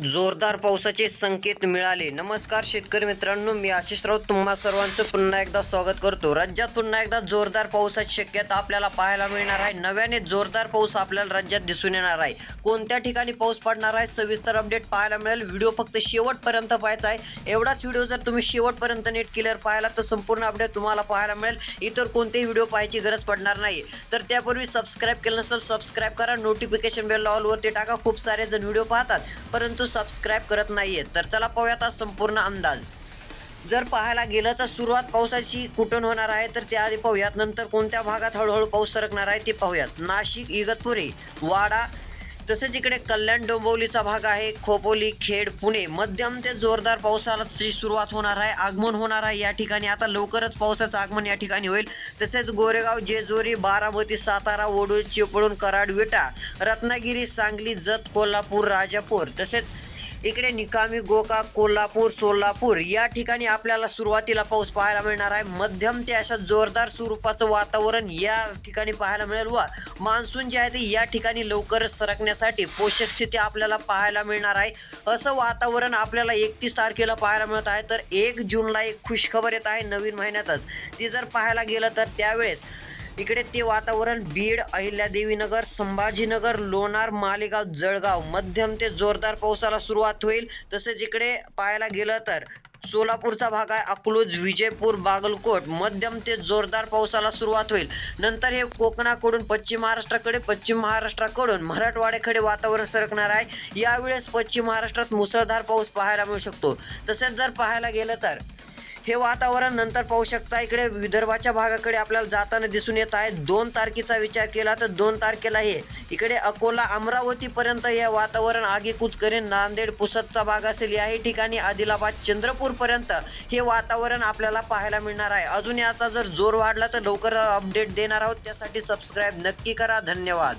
जोरदार पावसाचे संकेत मिळाले. नमस्कार शेतकरी मित्रांनो मी आशिष राऊत. तुम्हा सर्वांचं पुन्हा एकदा स्वागत करतो. राज्यात पुन्हा एकदा जोरदार पावसाची शक्यता आपल्याला पाहायला मिळणार आहे. नव्याने जोरदार पाऊस आपल्याला राज्यात दिसून येणार आहे. कोणत्या ठिकाणी पाऊस पडणार आहे सविस्तर अपडेट पाहायला मिळेल. व्हिडिओ फक्त शेवटपर्यंत पाहायचा आहे. एवढाच व्हिडिओ जर तुम्ही शेवटपर्यंत नेट क्लिअर पाहिला तर संपूर्ण अपडेट तुम्हाला पाहायला मिळेल. इतर कोणतेही व्हिडिओ पाहायची गरज पडणार नाही. तर त्यापूर्वी सबस्क्राईब केलं नसेल सबस्क्राईब करा. नोटिफिकेशन बेल ऑलवरती टाका. खूप सारे जण व्हिडिओ पाहतात. परंतु सबस्क्राईब करत नाहीये तर चला पाहूयात आज संपूर्ण अंदाज. जर पाहायला गेलं तर सुरुवात पावसाची कुठून होणार आहे तर त्याआधी पाहूयात. नंतर कोणत्या भागात हळूहळू पाऊस सरकणार आहे ते पाहूयात. नाशिक इगतपुरी वाडा तसेच इकडे कल्याण डोंबिवलीचा भाग आहे. खोपोली खेड पुणे मध्यम ते जोरदार पावसाची सुरुवात होणार आहे. आगमन होणार आहे या ठिकाणी. आता लवकरच पावसाचं आगमन या ठिकाणी होईल. तसेच गोरेगाव जेजुरी बारामती सातारा वडूळ चिपळूण कराड विटा रत्नागिरी सांगली जत कोल्हापूर राजापूर तसेच इकडे निकामी गोका कोल्हापूर सोलापूर या ठिकाणी आपल्याला सुरुवातीला पाऊस पाहायला मिळणार आहे. मध्यम ते अशा जोरदार स्वरूपाचं वातावरण या ठिकाणी पाहायला मिळेल व मान्सून जे आहे ते या ठिकाणी लवकरच सरकण्यासाठी पोषक स्थिती आपल्याला पाहायला मिळणार आहे. असं वातावरण आपल्याला एकतीस तारखेला पाहायला मिळत आहे. तर एक जूनला एक खुशखबर येत आहे नवीन महिन्यातच. ती जर पाहायला गेलं तर त्यावेळेस इकडे ते वातावरण बीड अहिल्यादेवीनगर संभाजीनगर लोणार मालेगाव जळगाव. मध्यम ते जोरदार पावसाला सुरुवात होईल. तसेच इकडे पाहायला गेलं तर सोलापूरचा भाग आहे अकलूज विजयपूर बागलकोट. मध्यम ते जोरदार पावसाला सुरुवात होईल. नंतर हे कोकणाकडून पश्चिम महाराष्ट्राकडे पश्चिम महाराष्ट्राकडून मराठवाड्याकडे वातावरण सरकणार आहे. यावेळेस पश्चिम महाराष्ट्रात मुसळधार पाऊस पाहायला मिळू शकतो. तसेच जर पाहायला गेलं तर हे वातावरण नंतर पाहू शकता. इकडे विदर्भाच्या भागाकडे आपल्याला जाताना दिसून येत आहे. दोन तारखेचा विचार केला तर दोन तारखेला हे इकडे अकोला अमरावतीपर्यंत हे वातावरण आगेकूच करेन. नांदेड पुसदचा भाग असेल याही ठिकाणी आदिलाबाद चंद्रपूरपर्यंत हे वातावरण आपल्याला पाहायला मिळणार आहे. अजून याचा जर जोर वाढला तर लवकर अपडेट देणार आहोत. त्यासाठी सबस्क्राईब नक्की करा. धन्यवाद.